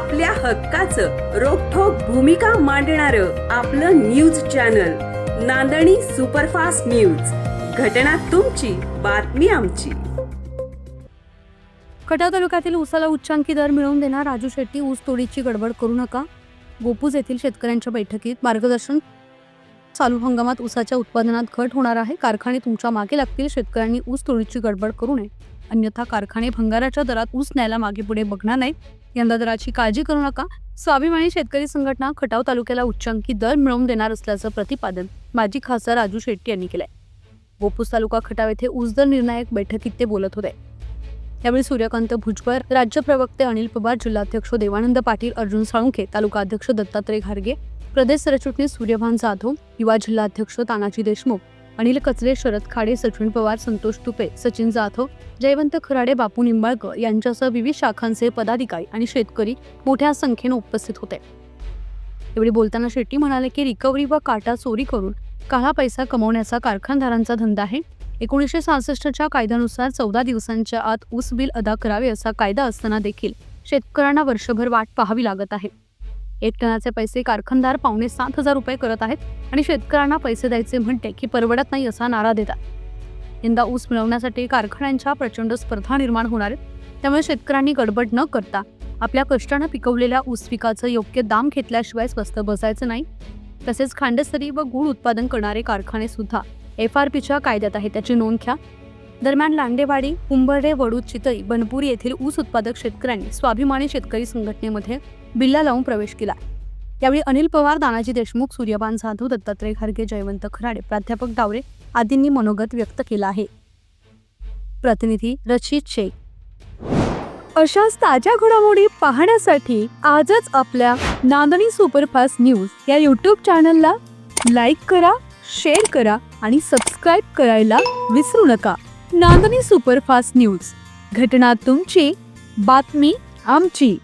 आपल्या हक्काचं रोखोक भूमिका मांडणार आपलं news channel Nandani superfast news. घटना तुमची बातमी आमची. खटाव तालुक्यातील ऊसाला उच्चांकी दर मिळवून देणार राजू शेट्टी ऊस तोडीची गडबड करू नका. गोपूज येथील शेतकऱ्यांच्या बैठकीत मार्गदर्शन चालू हंगामात ऊसाच्या उत्पादनात घट होणार आहे. कारखाने तुमच्या मागे लागतील. शेतकऱ्यांनी ऊस तोडीची गडबड करू नये. अन्यथा कारखाने भंगाराच्या दरात ऊस न्यायला मागे पुढे बघणार नाही यंदा दराची काळजी करू नका. स्वाभिमानी शेतकरी संघटना खटाव तालुक्याला उच्चांकी दर मिळवून देणार असल्याचं प्रतिपादन माजी खासदार राजू शेट्टी यांनी केलंय. गोपूस तालुका खटाव येथे उजदर निर्णायक बैठकीत ते बोलत होते. यावेळी सूर्यकांत भुजबळ राज्य प्रवक्ते अनिल पवार जिल्हाध्यक्ष देवानंद पाटील अर्जुन साळुंखे तालुका अध्यक्ष दत्तात्रय घारगे प्रदेश सरचिटणीस सूर्यभान जाधव युवा जिल्हाध्यक्ष तानाजी देशमुख अनिल कचरे शरद खाडे सचिन पवार संतोष तुपे सचिन जाधव जयवंत खराडे बापू निंबाळकर यांच्यासह विविध शाखांचे पदाधिकारी आणि शेतकरी मोठ्या संख्येनं उपस्थित होते. यावेळी बोलताना शेट्टी म्हणाले की रिकव्हरी व काटा चोरी करून काळा पैसा कमवण्याचा कारखानदारांचा धंदा आहे. एकोणीसशे सहासष्टच्या कायद्यानुसार चौदा दिवसांच्या आत ऊस बिल अदा करावे असा कायदा असताना देखील शेतकऱ्यांना वर्षभर वाट पाहावी लागत आहे. एक टनाचे पैसे कारखानदार पावणे सात हजार रुपये करत आहेत आणि शेतकऱ्यांना पैसे द्यायचे म्हणते की परवडत नाही असा नारा देतात. यंदा ऊस मिळवण्यासाठी कारखान्यांच्या प्रचंड स्पर्धा निर्माण होणार आहेत. त्यामुळे शेतकऱ्यांनी गडबड न करता आपल्या कष्टानं पिकवलेल्या ऊस पिकाचं योग्य दाम घेतल्याशिवाय स्वस्त बसायचं नाही. तसेच खांडसरी व गूळ उत्पादन करणारे कारखाने सुद्धा एफ आर पीच्या कायद्यात आहे. त्याची नोंद घ्या. दरम्यान लांडेवाडी कुंभर्डे वडूद चितई बनपूर येथील ऊस उत्पादक शेतकऱ्यांनी स्वाभिमानी शेतकरी संघटनेमध्ये बिल्ला लावून प्रवेश केला. यावेळी अनिल पवार दानाजी देशमुख सूर्यपान साधू दत्तात्रय खारगे जयवंत खराडे प्राध्यापक डावरे आदींनी मनोगत व्यक्त केलं आहे. प्रतिनिधी रचित शेख. अशाच ताज्या घडामोडी पाहण्यासाठी आजच आपल्या नांदणी सुपरफास्ट न्यूज या यूट्यूब चॅनलला लाईक करा शेअर करा आणि सबस्क्राईब करायला विसरू नका. Nandani superfast news. घटना तुमची बातमी आमची.